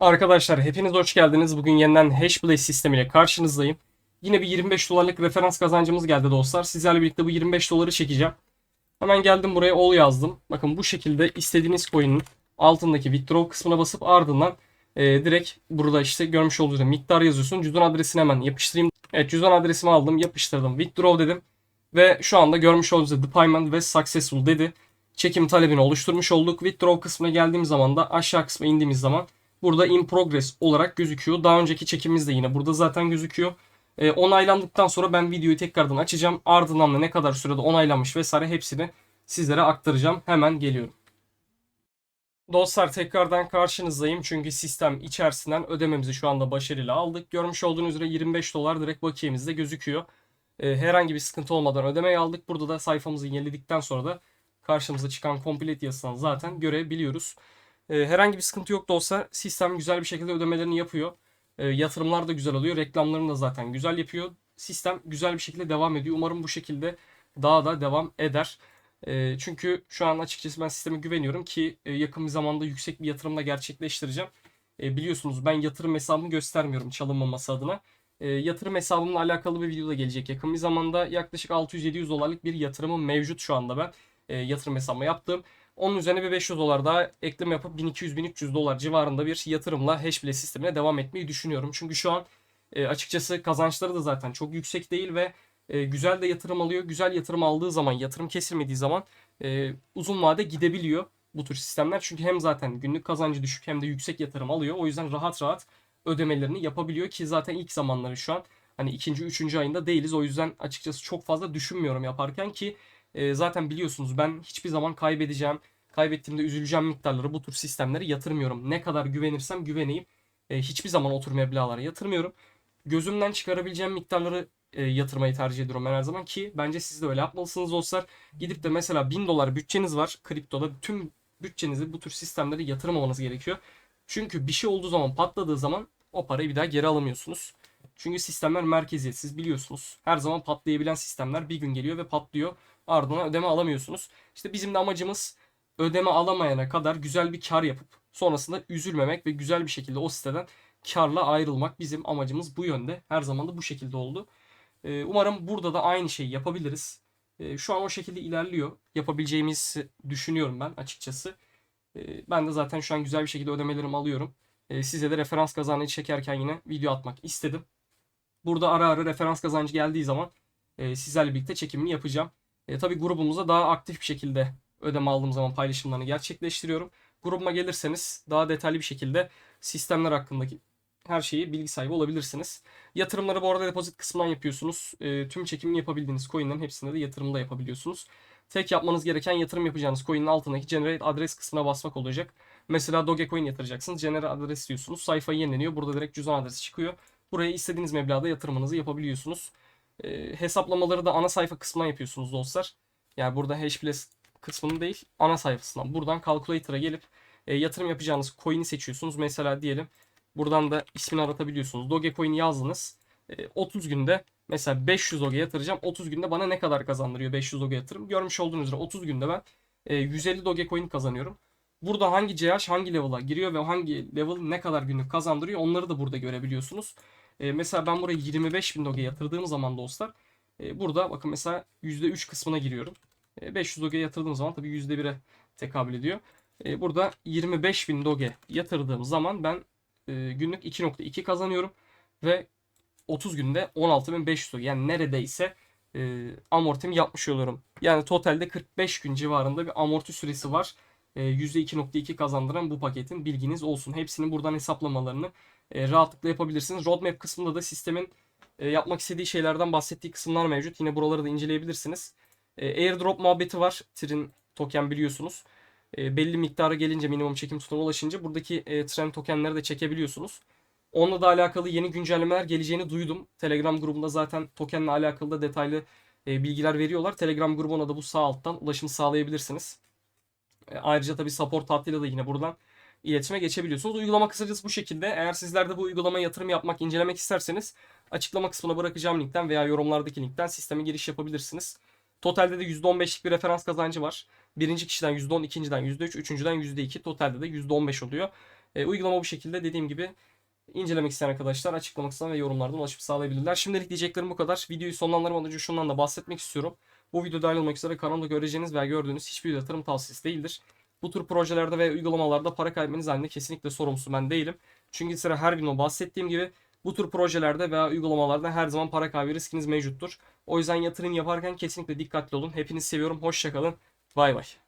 Arkadaşlar hepiniz hoş geldiniz. Bugün yeniden Hashblade sistemiyle karşınızdayım. Yine bir 25 dolarlık referans kazancımız geldi dostlar. Sizlerle birlikte bu 25 doları çekeceğim. Hemen geldim buraya all yazdım. Bakın bu şekilde istediğiniz coin'in altındaki withdraw kısmına basıp ardından e, direkt burada işte görmüş olduğunuz miktar yazıyorsun. Cüzdan adresini hemen yapıştırayım. Evet cüzdan adresimi aldım yapıştırdım. Withdraw dedim. Ve şu anda görmüş olduğunuz gibi deployment ve successful dedi. Çekim talebini oluşturmuş olduk. Withdraw kısmına geldiğimiz zaman da aşağı kısma indiğimiz zaman burada in progress olarak gözüküyor. Daha önceki çekimimiz de yine burada zaten gözüküyor. E, onaylandıktan sonra ben videoyu tekrardan açacağım. Ardından da ne kadar sürede onaylanmış vesaire hepsini sizlere aktaracağım. Hemen geliyorum. Dostlar tekrardan karşınızdayım çünkü sistem içerisinden ödememizi şu anda başarıyla aldık. Görmüş olduğunuz üzere 25 dolar direkt bakiyemizde gözüküyor. E, herhangi bir sıkıntı olmadan ödemeyi aldık. Burada da sayfamızı yeniledikten sonra da karşımıza çıkan complete yazısını zaten görebiliyoruz. E, herhangi bir sıkıntı yok da olsa sistem güzel bir şekilde ödemelerini yapıyor. E, yatırımlar da güzel oluyor. Reklamlarını da zaten güzel yapıyor. Sistem güzel bir şekilde devam ediyor. Umarım bu şekilde daha da devam eder. E, çünkü şu an açıkçası ben sisteme güveniyorum ki e, yakın bir zamanda yüksek bir yatırımla gerçekleştireceğim. E, biliyorsunuz ben yatırım hesabımı göstermiyorum çalınmaması adına. E, yatırım hesabımla alakalı bir video da gelecek yakın bir zamanda. Yaklaşık 600-700 dolarlık bir yatırımım mevcut şu anda ben. E, yatırım hesabıma yaptığım. Onun üzerine bir 500 dolar daha ekleme yapıp 1200-1300 dolar civarında bir yatırımla Hashblade sistemine devam etmeyi düşünüyorum. Çünkü şu an e, açıkçası kazançları da zaten çok yüksek değil ve e, güzel de yatırım alıyor. Güzel yatırım aldığı zaman, yatırım kesilmediği zaman e, uzun vade gidebiliyor bu tür sistemler. Çünkü hem zaten günlük kazancı düşük hem de yüksek yatırım alıyor. O yüzden rahat rahat ödemelerini yapabiliyor ki zaten ilk zamanları şu an hani ikinci, üçüncü ayında değiliz. O yüzden açıkçası çok fazla düşünmüyorum yaparken ki e, zaten biliyorsunuz ben hiçbir zaman kaybedeceğim, kaybettiğimde üzüleceğim miktarları bu tür sistemlere yatırmıyorum. Ne kadar güvenirsem güveneyim. E, hiçbir zaman otur meblağlara yatırmıyorum. Gözümden çıkarabileceğim miktarları e, yatırmayı tercih ediyorum ben her zaman ki bence siz de öyle yapmalısınız dostlar. Gidip de mesela 1000 dolar bütçeniz var kriptoda tüm bütçenizi bu tür sistemlere yatırmamanız gerekiyor. Çünkü bir şey olduğu zaman patladığı zaman o parayı bir daha geri alamıyorsunuz. Çünkü sistemler merkeziyetsiz biliyorsunuz. Her zaman patlayabilen sistemler bir gün geliyor ve patlıyor. Ardından ödeme alamıyorsunuz. İşte bizim de amacımız ödeme alamayana kadar güzel bir kar yapıp sonrasında üzülmemek ve güzel bir şekilde o siteden karla ayrılmak bizim amacımız bu yönde. Her zaman da bu şekilde oldu. Ee, Umarım burada da aynı şeyi yapabiliriz. Ee, Şu an o şekilde ilerliyor. Yapabileceğimizi düşünüyorum ben açıkçası. Ee, Ben de zaten şu an güzel bir şekilde ödemelerimi alıyorum. Size de referans kazancı çekerken yine video atmak istedim. Burada ara ara referans kazancı geldiği zaman e, sizlerle birlikte çekimini yapacağım. E, tabii grubumuzda daha aktif bir şekilde ödeme aldığım zaman paylaşımlarını gerçekleştiriyorum. Grubuma gelirseniz daha detaylı bir şekilde sistemler hakkındaki her şeyi bilgi sahibi olabilirsiniz. Yatırımları bu arada depozit kısmından yapıyorsunuz. E, tüm çekimini yapabildiğiniz coinlerin hepsinde de yatırımda yapabiliyorsunuz. Tek yapmanız gereken yatırım yapacağınız coin'in altındaki generate adres kısmına basmak olacak. Mesela Dogecoin yatıracaksınız. Generate adres diyorsunuz. Sayfa yenileniyor. Burada direkt cüzdan adresi çıkıyor. Buraya istediğiniz meblağda yatırımınızı yapabiliyorsunuz. E, hesaplamaları da ana sayfa kısmından yapıyorsunuz dostlar. Yani burada Hashblade kısmını değil ana sayfasından. Buradan Calculator'a gelip e, yatırım yapacağınız coin'i seçiyorsunuz. Mesela diyelim buradan da ismini aratabiliyorsunuz. Dogecoin'i yazdınız. E, 30 günde mesela 500 Doge yatıracağım. 30 günde bana ne kadar kazandırıyor 500 Doge yatırım? Görmüş olduğunuz üzere 30 günde ben e, 150 Dogecoin kazanıyorum. Burada hangi CH hangi level'a giriyor ve hangi level ne kadar günlük kazandırıyor onları da burada görebiliyorsunuz. E, mesela ben buraya 25.000 Doge yatırdığım zaman dostlar e, burada bakın mesela %3 kısmına giriyorum. E, 500 Doge yatırdığım zaman tabii %1'e tekabül ediyor. E, burada 25.000 Doge yatırdığım zaman ben e, günlük 2.2 kazanıyorum ve 30 günde 16.500 Doge yani neredeyse e, amortimi yapmış oluyorum. Yani totalde 45 gün civarında bir amorti süresi var. E, %2.2 kazandıran bu paketin bilginiz olsun. Hepsinin buradan hesaplamalarını e, rahatlıkla yapabilirsiniz. Roadmap kısmında da sistemin e, yapmak istediği şeylerden bahsettiği kısımlar mevcut. Yine buraları da inceleyebilirsiniz. E, airdrop muhabbeti var. Trin token biliyorsunuz. E, belli miktara gelince minimum çekim tutarına ulaşınca buradaki e, trend tokenleri de çekebiliyorsunuz. Onunla da alakalı yeni güncellemeler geleceğini duydum. Telegram grubunda zaten tokenle alakalı da detaylı e, bilgiler veriyorlar. Telegram grubuna da bu sağ alttan ulaşım sağlayabilirsiniz. E, ayrıca tabii support hattıyla da yine buradan iletişime geçebiliyorsunuz. Uygulama kısacası bu şekilde. Eğer sizler de bu uygulamaya yatırım yapmak, incelemek isterseniz açıklama kısmına bırakacağım linkten veya yorumlardaki linkten sisteme giriş yapabilirsiniz. Totalde de %15'lik bir referans kazancı var. Birinci kişiden %10, ikinciden %3, üçüncüden %2. Totalde de %15 oluyor. E, uygulama bu şekilde dediğim gibi incelemek isteyen arkadaşlar açıklamak isteyen ve yorumlardan ulaşıp sağlayabilirler. Şimdilik diyeceklerim bu kadar. Videoyu sonlandırmadan önce şundan da bahsetmek istiyorum. Bu video dahil olmak üzere kanalda göreceğiniz veya gördüğünüz hiçbir yatırım tavsiyesi değildir. Bu tür projelerde ve uygulamalarda para kaybetmeniz halinde kesinlikle sorumlusu ben değilim. Çünkü sıra her gün o bahsettiğim gibi bu tür projelerde veya uygulamalarda her zaman para kaybı riskiniz mevcuttur. O yüzden yatırım yaparken kesinlikle dikkatli olun. Hepinizi seviyorum. Hoşçakalın. Bay bay.